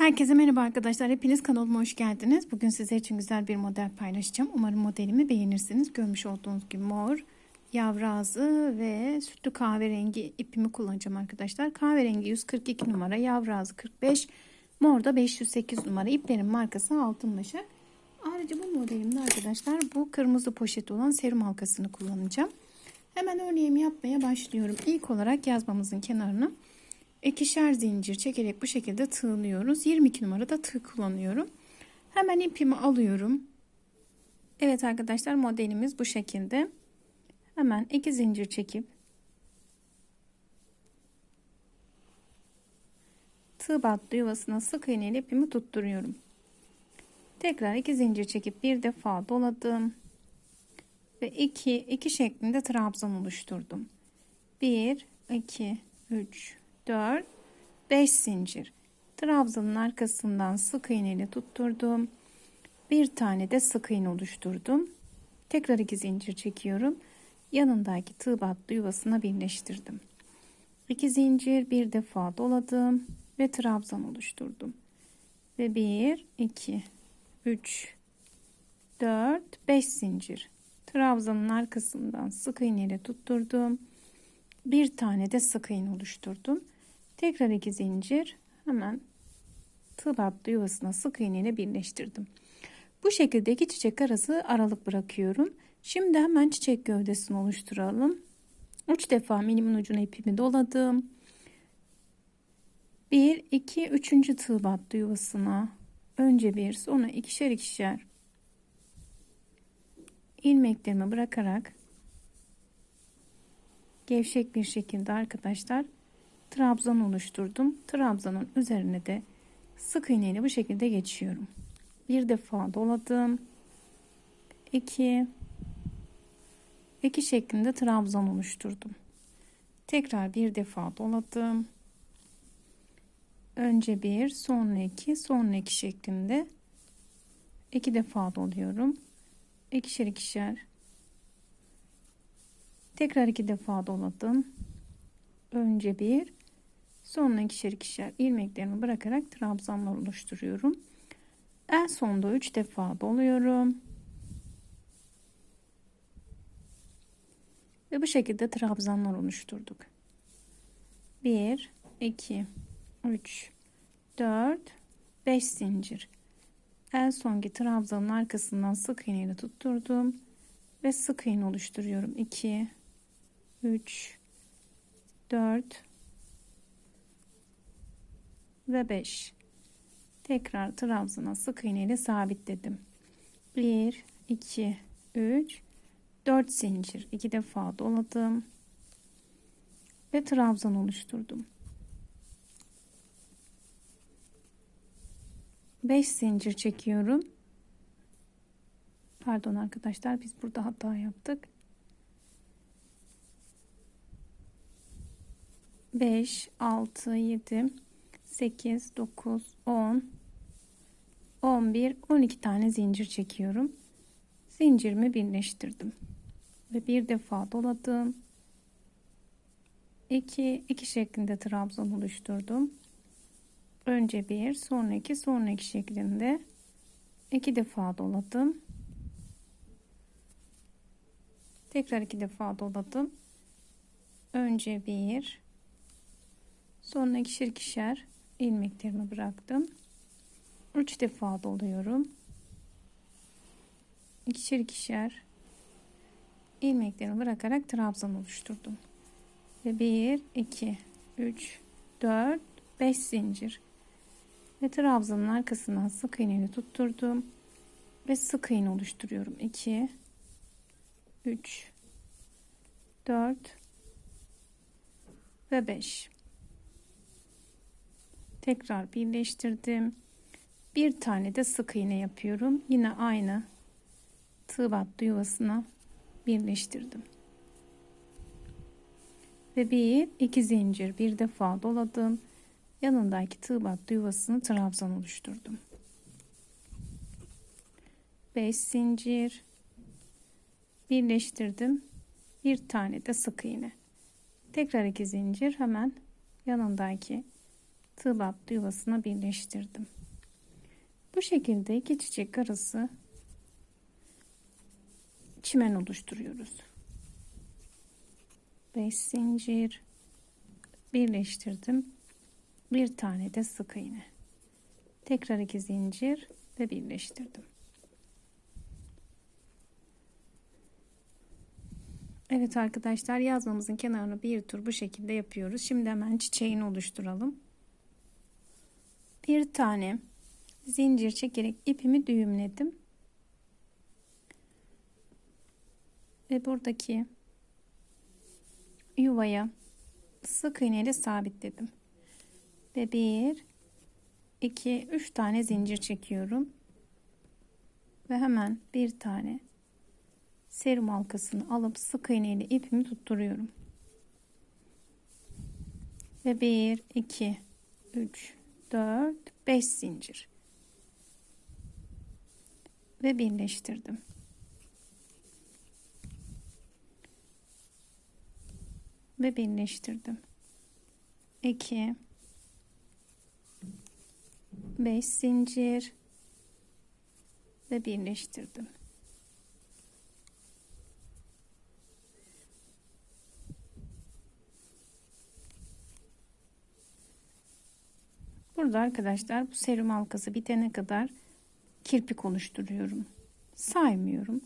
Herkese merhaba arkadaşlar. Hepiniz kanalıma hoş geldiniz. Bugün sizler için güzel bir model paylaşacağım. Umarım modelimi beğenirsiniz. Görmüş olduğunuz gibi mor, yavru ağzı ve sütlü kahverengi ipimi kullanacağım arkadaşlar. Kahverengi 142 numara, yavru ağzı 45, mor da 508 numara. İplerin markası Altın Başak. Ayrıca bu modelimde arkadaşlar bu kırmızı poşet olan serum halkasını kullanacağım. Hemen örneğimi yapmaya başlıyorum. İlk olarak yazmamızın kenarına ikişer zincir çekerek bu şekilde tığlıyoruz. 22 numarada tığ kullanıyorum. Hemen ipimi alıyorum. Evet arkadaşlar modelimiz bu şekilde. Hemen iki zincir çekip tığ battı yuvasına sık iğne ile ipimi tutturuyorum. Tekrar iki zincir çekip bir defa doladım ve 2 2 şeklinde trabzan oluşturdum. 1 2 3 4 5 zincir. Trabzanın arkasından sık iğne ile tutturdum. Bir tane de sık iğne oluşturdum. Tekrar iki zincir çekiyorum. Yanındaki tığ battı yuvasına birleştirdim. 2 zincir bir defa doladım ve trabzan oluşturdum. Ve 1 2 3 4 5 zincir. Trabzanın arkasından sık iğne ile tutturdum. Bir tane de sık iğne oluşturdum. Tekrar iki zincir hemen tığ battı yuvasına sık iğne ile birleştirdim. Bu şekilde iki çiçek arası aralık bırakıyorum. Şimdi hemen çiçek gövdesini oluşturalım. 3 defa minimin ucuna ipimi doladım. 1 2 3. tığ battı yuvasına. Önce bir, sonra ikişer ikişer ilmeklerimi bırakarak gevşek bir şekilde arkadaşlar trabzan oluşturdum. Trabzanın üzerine de sık iğne ile bu şekilde geçiyorum. Bir defa doladım. 2 2 şeklinde trabzan oluşturdum. Tekrar bir defa doladım. Önce bir, sonra iki, sonra iki şeklinde iki defa doluyorum. İkişer ikişer. Tekrar iki defa doladım. Önce bir, Sonra ikişer ikişer ilmeklerimi bırakarak trabzanlar oluşturuyorum. En sonda 3 defa doluyorum. Ve bu şekilde trabzanlar oluşturduk. 1 2 3 4 5 zincir. En sonki trabzanın arkasından sık iğne ile tutturdum ve sık iğne oluşturuyorum. 2 3 4 ve 5 tekrar trabzana sık iğne ile sabitledim. 1 2 3 4 zincir. 2 defa doladım. Ve trabzan oluşturdum. 5 zincir çekiyorum. Pardon arkadaşlar biz burada hata yaptık. 5 6 7 8, 9, 10, 11, 12 tane zincir çekiyorum. Zincirimi birleştirdim. Ve bir defa doladım. 2, 2 şeklinde trabzan oluşturdum. Önce bir, sonra iki, sonra iki şeklinde iki defa doladım. Tekrar iki defa doladım. Önce bir, sonra ikişer ikişer ilmeklerimi bıraktım. 3 defa doluyorum. İkişer ikişer ilmeklerimi bırakarak trabzan oluşturdum. Ve 1 2 3 4 5 zincir ve trabzanın arkasından sık iğneni tutturdum ve sık iğne oluşturuyorum. 2 3 4 ve 5 tekrar birleştirdim. Bir tane de sık iğne yapıyorum. Yine aynı tığ battı yuvasına birleştirdim. Ve bir iki zincir bir defa doladım. Yanındaki tığ battı yuvasını trabzan oluşturdum. 5 zincir. Birleştirdim. Bir tane de sık iğne. Tekrar iki zincir hemen yanındaki tığ battı yuvasına birleştirdim. Bu şekilde iki çiçek arası çimen oluşturuyoruz. 5 zincir birleştirdim. Bir tane de sık iğne. Tekrar iki zincir ve birleştirdim. Evet arkadaşlar yazmamızın kenarını bir tur bu şekilde yapıyoruz. Şimdi hemen çiçeğini oluşturalım. Bir tane zincir çekerek ipimi düğümledim. Ve buradaki yuvaya sık iğne ile sabitledim. Ve bir, iki, üç tane zincir çekiyorum. Ve hemen bir tane serum halkasını alıp sık iğne ile ipimi tutturuyorum. Ve 1 2 3 4 5 zincir. Ve birleştirdim. Ve birleştirdim. 2 5 zincir ve birleştirdim. Burada arkadaşlar bu serum halkası bitene kadar kirpik oluşturuyorum. Saymıyorum.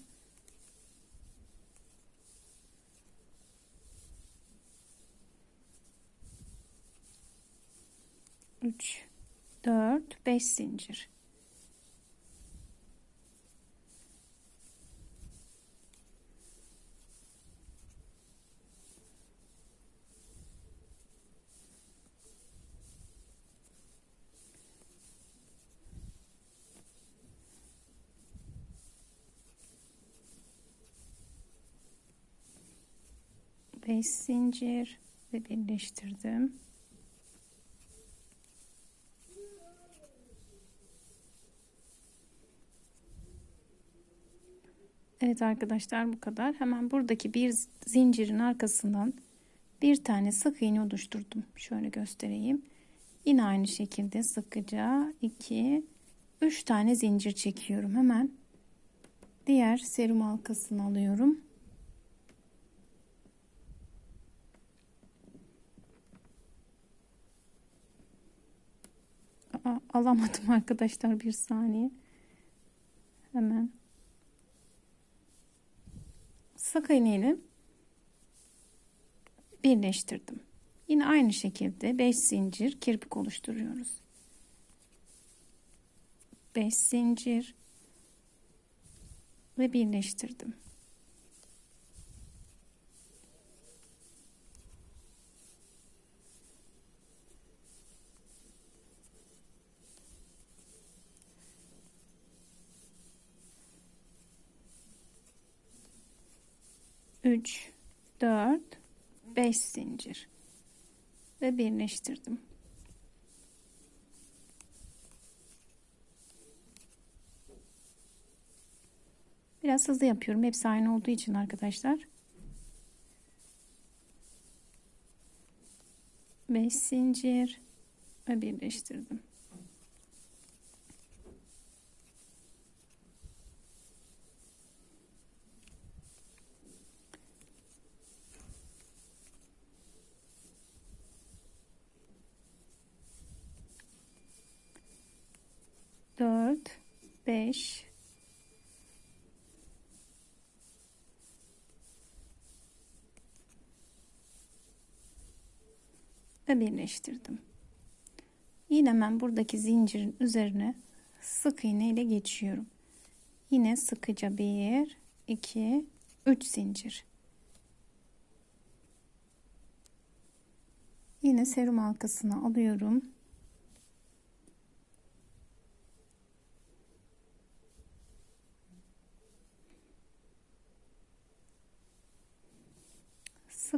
Üç, dört, beş zincir. 5 zincir ve birleştirdim. Evet arkadaşlar bu kadar. Hemen buradaki bir zincirin arkasından bir tane sık iğne oluşturdum. Şöyle göstereyim. Yine aynı şekilde sıkıca 2 3 tane zincir çekiyorum. Hemen diğer serum halkasını alıyorum. Alamadım arkadaşlar bir saniye. Hemen sık iğneyle birleştirdim. Yine aynı şekilde 5 zincir kirpik oluşturuyoruz. 5 zincir ve birleştirdim. 3 4 5 zincir ve birleştirdim. Biraz hızlı yapıyorum. Hepsi aynı olduğu için arkadaşlar. 5 zincir ve birleştirdim. 4 5 ve birleştirdim. Yine ben buradaki zincirin üzerine sık iğne ile geçiyorum. Yine sıkıca 1 2 3 zincir. Yine serum halkasını alıyorum.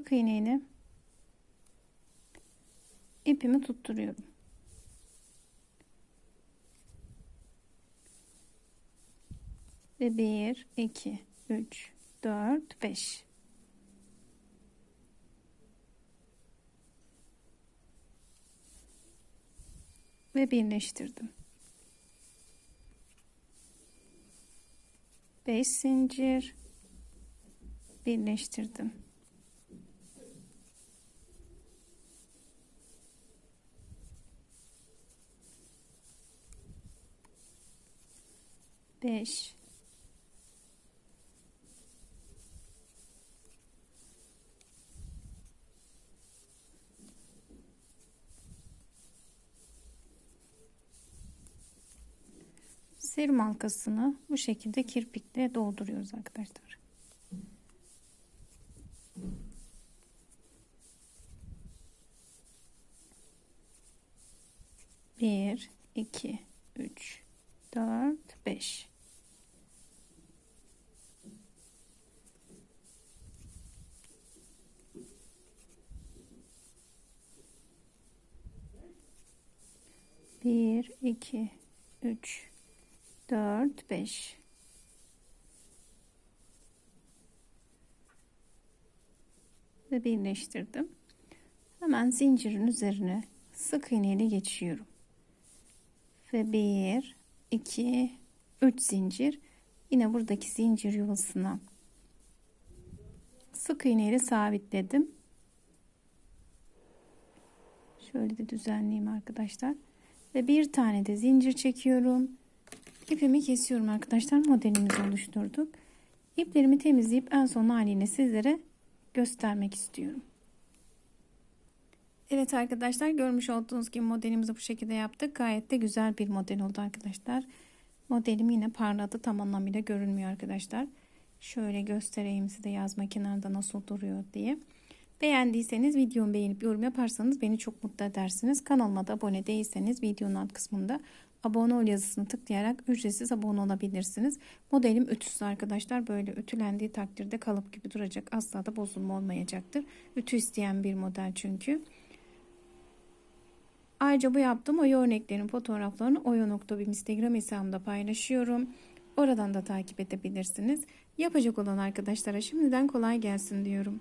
Sık iğneyle ipimi tutturuyorum. Ve 1, 2, 3, 4, 5. ve birleştirdim. 5 zincir birleştirdim. Beş. Serum halkasını bu şekilde kirpikle dolduruyoruz arkadaşlar. Bir, iki, üç, dört, beş. Bir, iki, üç, 4 5 ve birleştirdim. Hemen zincirin üzerine sık iğneyle geçiyorum. Ve 1 2 3 zincir yine buradaki zincir yuvasına sık iğneyle sabitledim. Şöyle de düzenleyeyim arkadaşlar. Ve bir tane de zincir çekiyorum. İpimi kesiyorum arkadaşlar. Modelimizi oluşturduk. İplerimi temizleyip en son haliyle sizlere göstermek istiyorum. Evet arkadaşlar görmüş olduğunuz gibi modelimizi bu şekilde yaptık. Gayet de güzel bir model oldu arkadaşlar. Modelim yine parladı. Tam anlamıyla görünmüyor arkadaşlar. Şöyle göstereyim size yazma kenarında nasıl duruyor diye. Beğendiyseniz videomu beğenip yorum yaparsanız beni çok mutlu edersiniz. Kanalıma da abone değilseniz videonun alt kısmında abone ol yazısını tıklayarak ücretsiz abone olabilirsiniz. Modelim ütüsüz arkadaşlar. Böyle ütülendiği takdirde kalıp gibi duracak. Asla da bozulma olmayacaktır. Ütü isteyen bir model çünkü. Ayrıca bu yaptığım oya örneklerin fotoğraflarını oya.bim Instagram hesabımda paylaşıyorum. Oradan da takip edebilirsiniz. Yapacak olan arkadaşlara şimdiden kolay gelsin diyorum.